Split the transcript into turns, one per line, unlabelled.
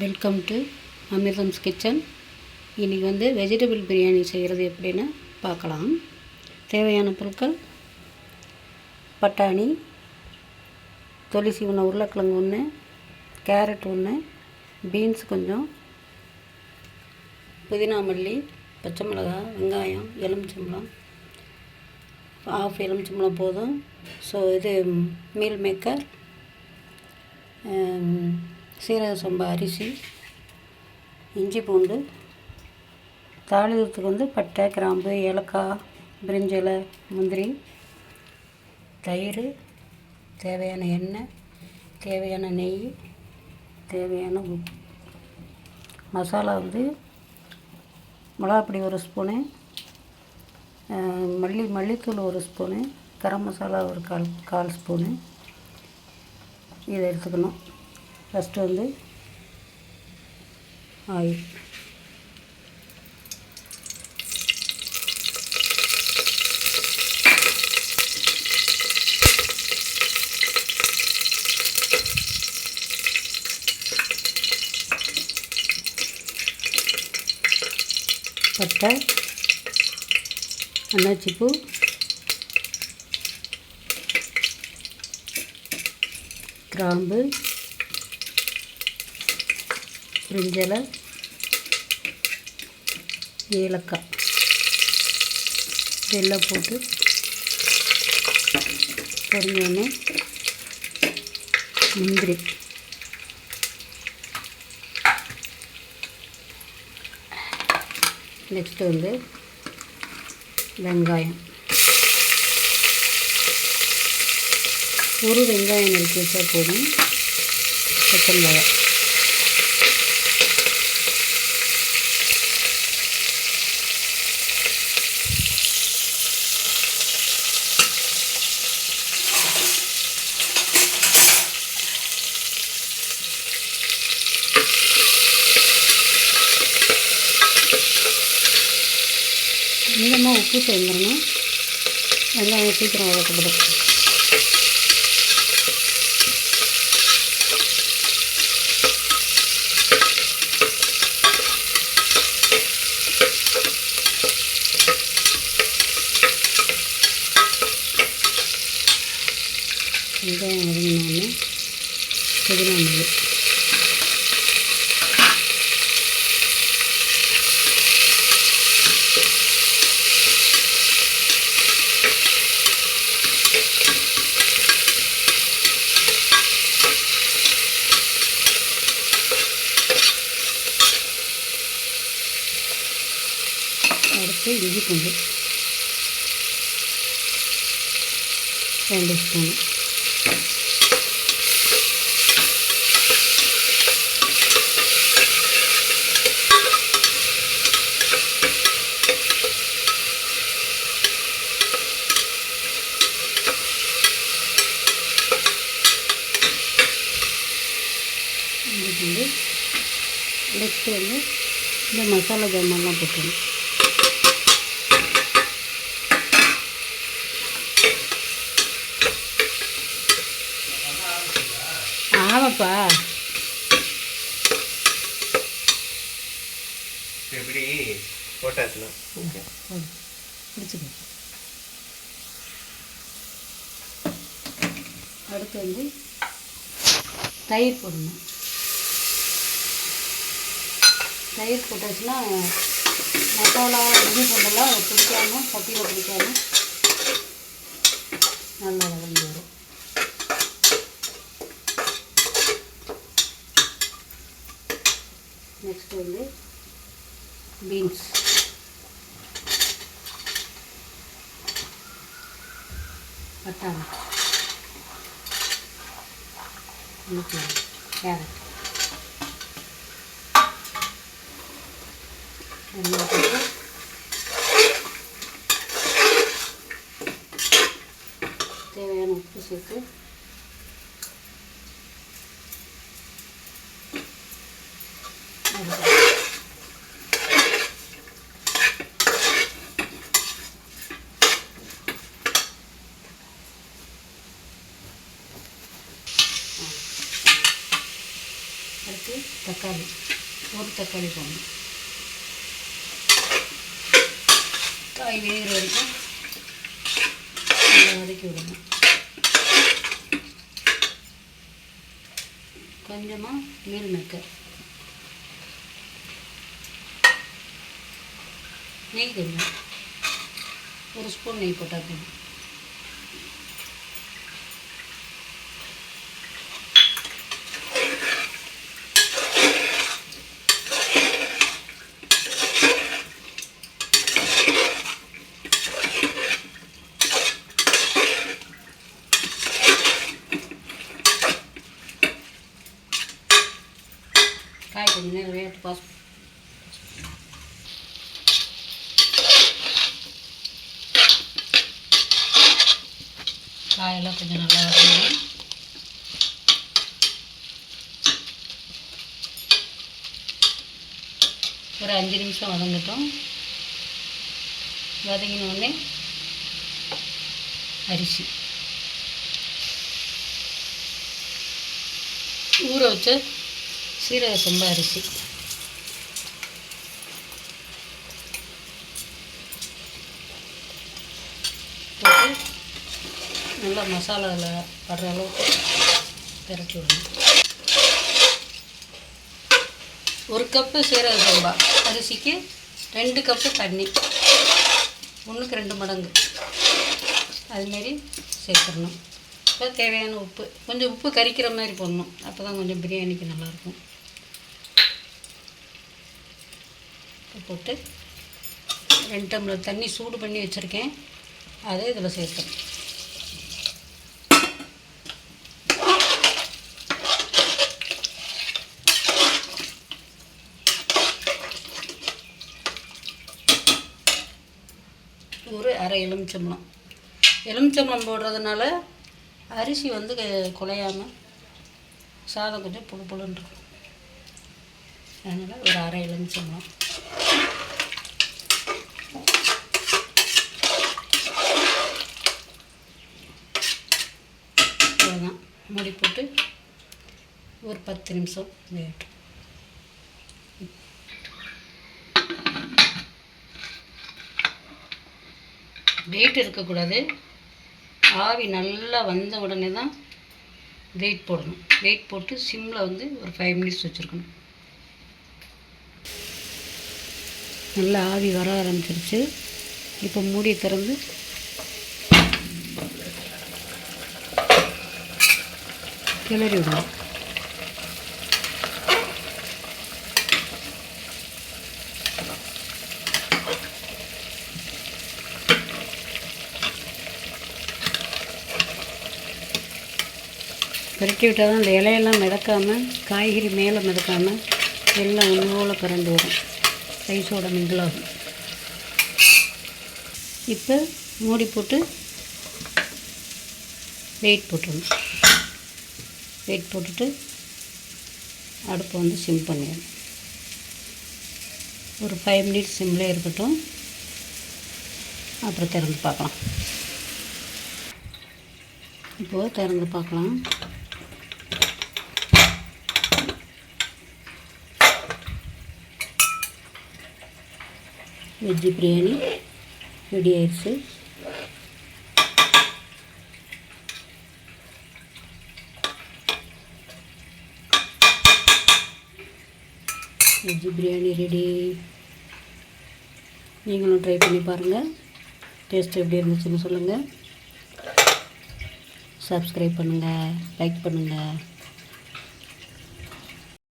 Welcome to அமிர்தம்ஸ் kitchen இன்றைக்கி வந்து vegetable biryani செய்கிறது எப்படின்னு பார்க்கலாம். தேவையான பொருட்கள் பட்டாணி தொளி ஒன்று உருளைக்கிழங்கு ஒன்று கேரட் ஒன்று பீன்ஸ் கொஞ்சம் புதினா மல்லி பச்சை மிளகா வெங்காயம் எலுமிச்சம்பழம் ஆஃப் எலுமிச்சம்பழம் போதும். ஸோ இது மீல் மேக்கர் சீரக சம்பா அரிசி இஞ்சி பூண்டு தாளிதத்துக்கு வந்து பட்டை கிராம்பு ஏலக்காய் பிரிஞ்சலை முந்திரி தயிர் தேவையான எண்ணெய் தேவையான நெய் தேவையான உப்பு. மசாலா வந்து மிளகாப்பொடி ஒரு ஸ்பூனு மல்லி மல்லித்தூள் ஒரு ஸ்பூனு கரம் மசாலா ஒரு கால் கால் ஸ்பூனு. இதை எடுத்துக்கணும். ஃபஸ்ட்டு வந்து ஆயில் பட்டை அன்னாச்சிப்பூ கிராம்பு பிரிஞ்சலை ஏலக்காய். இதெல்லாம் போட்டு பொரிஞ்சோடனே முந்திரி. நெக்ஸ்ட்டு வந்து வெங்காயம். ஒரு வெங்காயம் நறுக்கி வச்சா போதும் பச்சை மிளகாய் கொஞ்சமாக உப்பு சேர்ந்துடணும். வெங்காயம் சீக்கிரம் வளர்க்கப்படும் வெங்காயம் வதங்கினோடனே புதினா மல்லி. அடுத்து இஞ்சி பூண்டு ரெண்டு ஸ்பூனு இஞ்சி பூண்டு நெக்ஸ்ட்டு வந்து இந்த மசாலா ஜாமான்லாம் போட்டுருணும் ஆமாப்பா
எப்படி போட்டாச்சுன்னா? ஓகே
போடு பிடிச்சிக்க. அடுத்து வந்து தயிர் போடணும். தயிர் போட்டாச்சுன்னா மசாலா இஞ்சி பூண்டெல்லாம் பிடிக்காம சட்டியில் பிடிக்காம நல்லா வதங்கி வரும் நெக்ஸ்ட் வந்து பீன்ஸ் பட்டாணி கேரட் எல்லாம் போட்டு தேவையான உப்பு சேர்த்து அடுத்து தக்காளி ஒரு தக்காளி போடணும். காய் வேகிற வரைக்கும் வதக்கி விடணும். கொஞ்சமாக மீல் மேக்கர் நெய் கொஞ்சம். ஒரு ஸ்பூன் நெய் போட்டால் போதும். காய் கொஞ்சம் நேரம் வேட்டு பாஸ் காயெல்லாம் கொஞ்சம் நல்லா வரணும். ஒரு அஞ்சு நிமிஷம் வதங்கட்டும். வதங்கினோடனே அரிசி. ஊற வச்சு சீரக சம்பா அரிசி. நல்லா மசாலாவில் படுற அளவுக்கு திரட்டி விடணும். ஒரு கப்பு சீரக சம்பா அரிசிக்கு ரெண்டு கப்பு தண்ணி. ஒன்றுக்கு ரெண்டு மடங்கு. அதுமாரி சேர்த்துடணும். இப்போ தேவையான உப்பு. கொஞ்சம் உப்பு கரிக்கிற மாதிரி போடணும். அப்போ தான் கொஞ்சம் பிரியாணிக்கு நல்லாயிருக்கும் போட்டு ரெண்டு டம்ளர் தண்ணி சூடு பண்ணி வச்சுருக்கேன். அதை இதில் சேர்த்து ஒரு அரை எலுமிச்சம்பழம். எலுமிச்சம்பழம் போடுறதுனால அரிசி வந்து குலையாமல் குலையாம சாதம் கொஞ்சம் புழு புழுன்னு இருக்கும். அதனால் ஒரு அரை எலுமிச்சம்பழம். அவ்வளோதான் மூடி போட்டு ஒரு பத்து நிமிஷம் வேகட்டும். வெயிட் இருக்கக்கூடாது. ஆவி நல்லா வந்த உடனே தான் வெயிட் போடணும். வெயிட் போட்டு சிம்மில் வந்து ஒரு ஃபைவ் மினிட்ஸ் வச்சுருக்கணும். நல்லா ஆவி வர ஆரம்பிச்சிருச்சு. இப்போ மூடி திறந்து கிளறி விடணும். பெருக்கி விட்டால் தான் இந்த இலையெல்லாம் மிதக்காமல் காய்கறி மேலே மிதக்காமல் எல்லாம் ஒன்றோல பிறண்டு வரும் ரைஸோட மிங்கிளாகும் இப்போ மூடி போட்டு வெயிட் போட்டுடணும். வெயிட் போட்டுட்டு அடுப்பை வந்து சிம் பண்ணிடணும். ஒரு ஃபைவ் மினிட்ஸ் சிம்லே இருக்கட்டும். அப்புறம் திறந்து பார்க்கலாம். இப்போது திறந்து பார்க்கலாம். வெஜ்ஜு பிரியாணி ரெடி ஆயிடுச்சு. Veg biryani ready. நீங்களும் ட்ரை பண்ணி பாருங்கள் டேஸ்ட் எப்படி இருந்துச்சுன்னு சொல்லுங்கள் சப்ஸ்கிரைப் பண்ணுங்கள் லைக் பண்ணுங்கள்